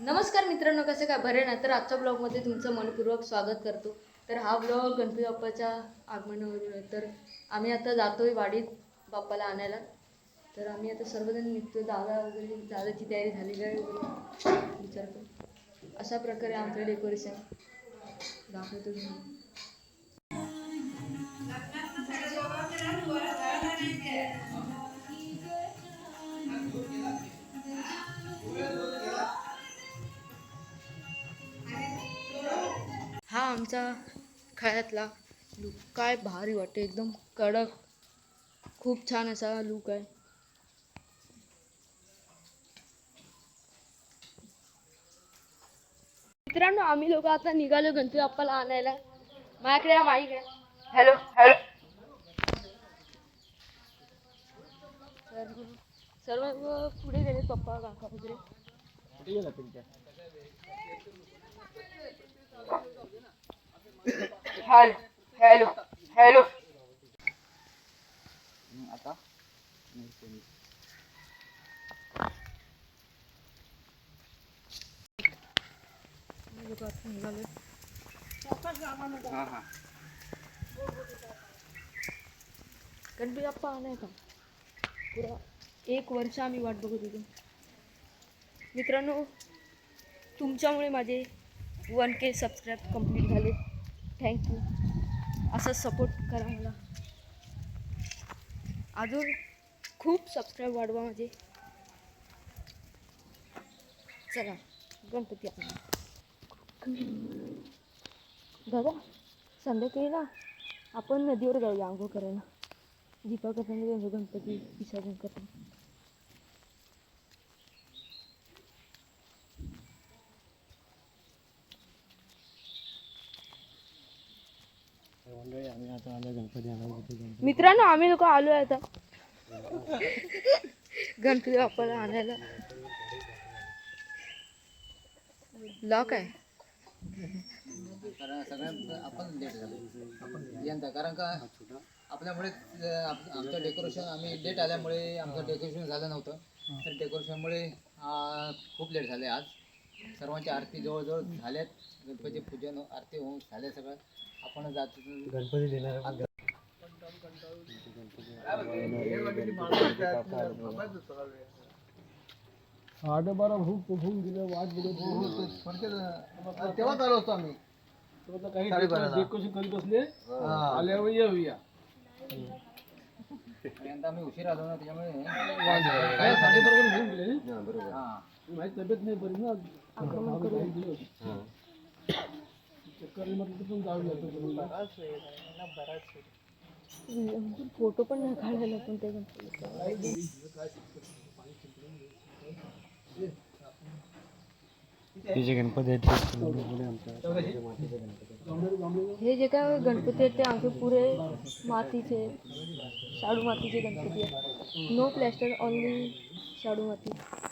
नमस्कार मित्रांनो कसं काय? बरे ना? तर आजच्या ब्लॉगमध्ये तुमचं मनपूर्वक स्वागत करतो. तर हा ब्लॉग गणपती बाप्पाच्या आगमनावरून तर आम्ही आता जातोय वाडीत बाप्पाला आणायला. तर आम्ही आता सर्वजण निघतो दादा वगैरे दादाची तयारी झालेली आहे वगैरे विचारतो अशा प्रकारे आमचं डेकोरेशन दाखवतो तुम्ही आमचा खेळातला लुक काय भारी वाटते एकदम कडक. खूप छान असा लुक आहे. मित्रांनो आम्ही लोक आता निघालो गणपती बाप्पाला आणायला. माझ्याकडे माईक आहे हॅलो हॅलो. सर्व पुढे गेले पप्पा काका वगैरे. Hello hello hello. आता निघालो हा हा. गणपती बाप्पा आणाय का? पुरा एक वर्ष आम्ही वाट बघत होतो. मित्रांनो तुमच्यामुळे माझे वन के सबस्क्राईब कंप्लीट झाले. थँक्यू असं सपोर्ट करा मला. अजून खूप सबस्क्राईब वाढवा माझे. चला गणपती दादा संध्याकाळी ना आपण नदीवर जाऊया आंघोळ करायला. दीपा करताना गणपती विसर्जन करताना. मंडळी आम्ही आता आलो गणपती आणायला मित्रांनो आम्ही लोक आलो आहे आता. गणपती बाप्पाला आणायला. लॉक आहे. सगळ्यात आपण लेट झालो यंदा कारण का आपल्यामुळे आमचं डेकोरेशन आम्ही लेट आल्यामुळे आमचं डेकोरेशन झालं नव्हतं. तर डेकोरेशनमुळे खूप लेट झाले आज. सर्वांची आरती जवळजवळ झाल्यात. गणपती पूजन आरती होऊन झाले सगळं. आपण जात गणपती देणार साडे बारा भूक होऊन गेलं वाट बघत तेव्हाच आलो असतो आम्ही. काही डेकोरेशन करीत असले आल्यावर येऊया. यंदा आम्ही उशीर आलो ना त्याच्यामुळे साडेबारा होऊन गेले हां माझी तब्येत नाही बरी ना दिवस चक्कर म्हटलं तर पण जाऊया फ़ोटो पण नाही काढायला पण ते गणपती तिचे गणपती हे जे काय गणपती आहेत ते आमचे पुरे मातीचे शाडू मातीचे गणपती आहेत नो प्लॅस्टर ओनली शाडू माती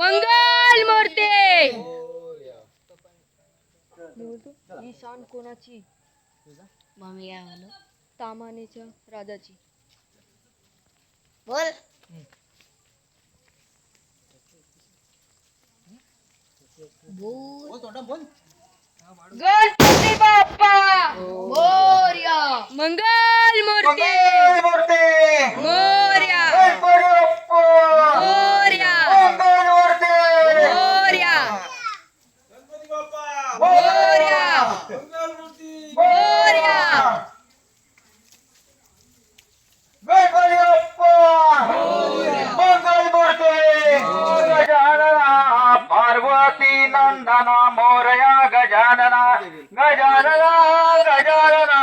मंगल मूर्ती! ही शान कोणाची तामानेच्या राजाची. बोल. बोल. तोंडा बोल गणपती बाप्पा मोर्या मंगल मूर्ती मोर्या मोर्या मोर्या मोर्या मोर्या पार्वती नंदन मोरया गजानना गजानना गजानना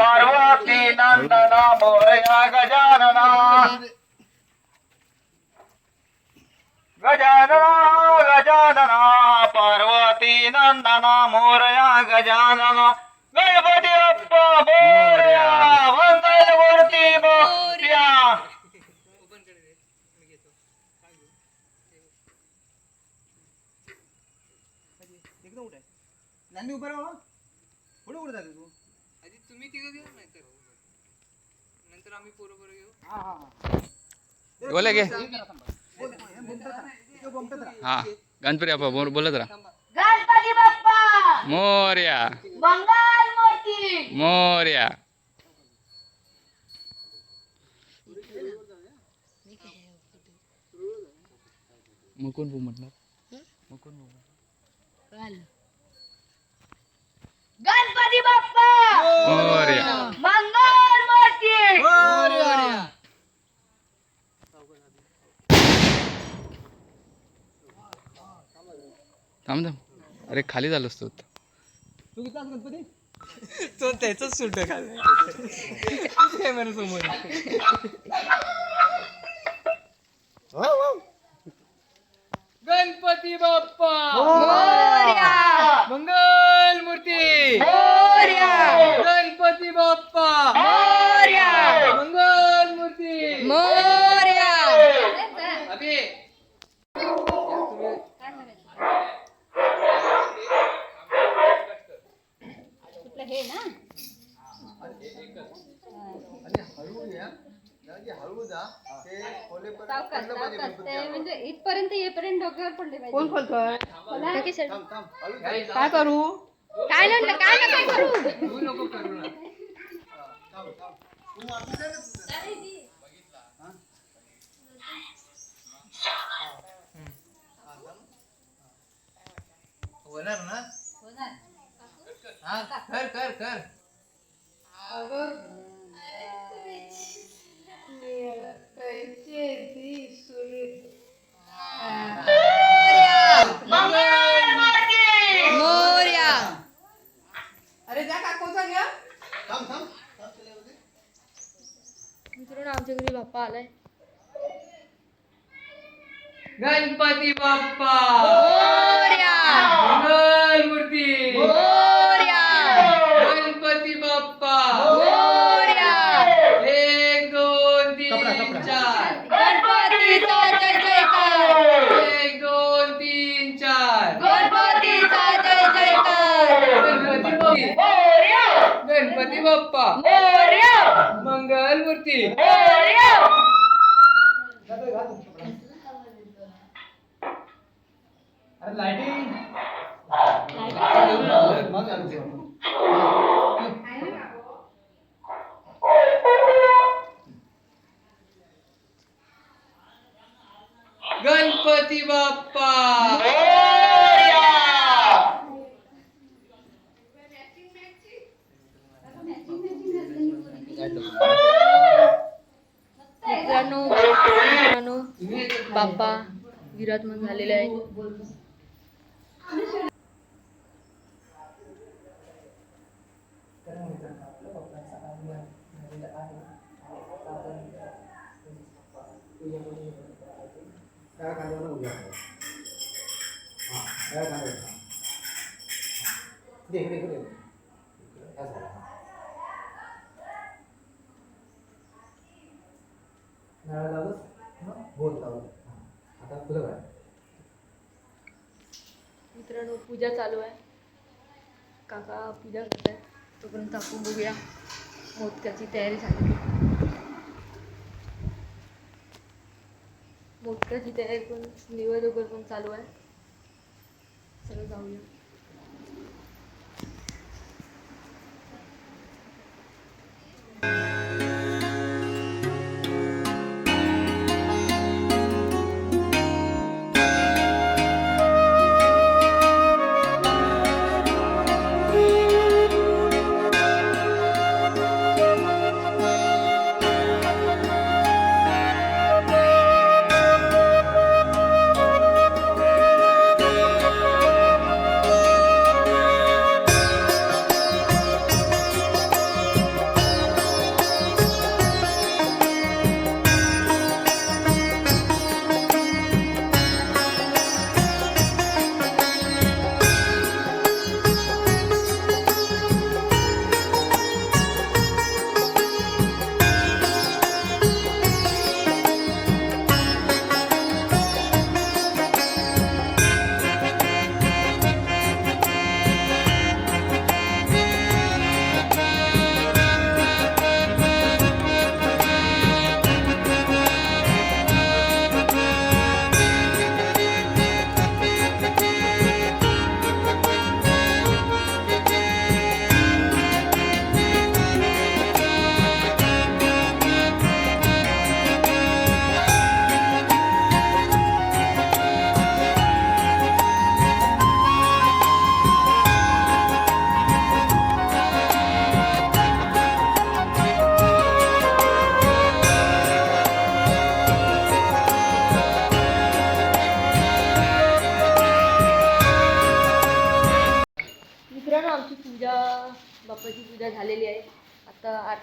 पार्वती नंदन मोरया गजानना। गजानना गजानना पार्वती नंदना मोरया गजानना। गणपती अप्पा मोरया वंदन मूर्ती मोर मंगलमूर्ती मोरया तुम्ही तिघं घेऊ नाही तर नंतर आम्ही पोरं पोरं घेऊ. बोला गे. हा गणपती बाप्पा बोल बोलत राहा. गणपती बाप्पा! मोर्या. मंगल मूर्ती! मोर्या. मग कोण मग बो. गणपती बाप्पा! मोर्या. मंगल मूर्ती! थांब थांब अरे खाली झालो असतो तू गणपती तो त्याच सुट कॅमेरा समोर. गणपती बाप्पा. मंगल मूर्ती. गणपती बाप्पा. मंगल मूर्ती. अभि. म्हणजे इथपर्यंत येईपर्यंत डोक्यावर पडले पाहिजे. कोण खोलतोय? काय करू? काय नाही काय ना काय करू? नको होणार ना? हा कर कर कर. मित्रांनो आमच्या घरी बाप्पा आलाय. गणपती बाप्पा! मंगल मूर्ती। गणपती बाप्पा। बाप्पा विराजमान झालेले आहेत मित्रांनो पूजा चालू आहे. काका पूजा करत आहे तोपर्यंत आपण बघूया मोदकाची तयारी झाली मोदकाची तयारी पण निवड वगैरे पण चालू आहे. सगळं जाऊया.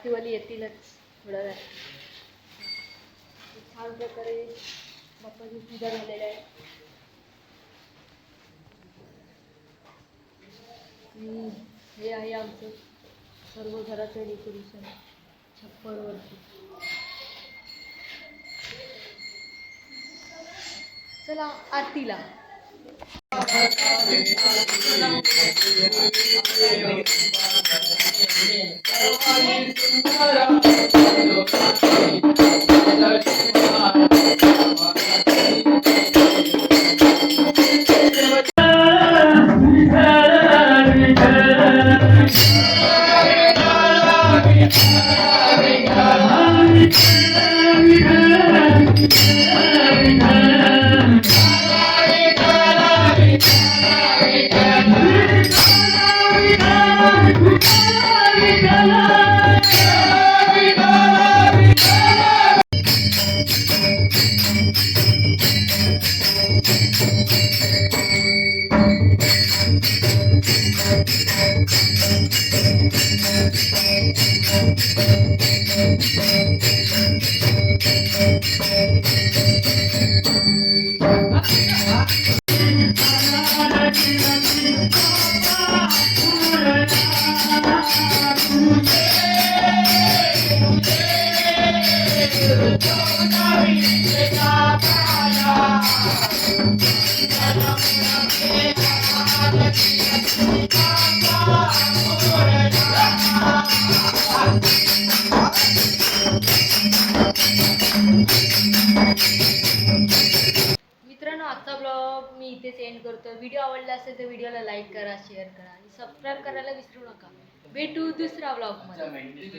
आता आरतीवाली येतीलच. थोड्या वेळात छान प्रकारे बाप्पाची पूजा झालेली आहे. हे आहे आमचं सर्व घराचं डेकोरेशन छप्परवरती. चला आरतीला. Thank you. मित्रांनो करतो व्हिडिओ आवडला असेल तर व्हिडिओला लाईक करा शेअर करा आणि सबस्क्राईब करायला विसरू नका. भेटू दुसऱ्या ब्लॉगमध्ये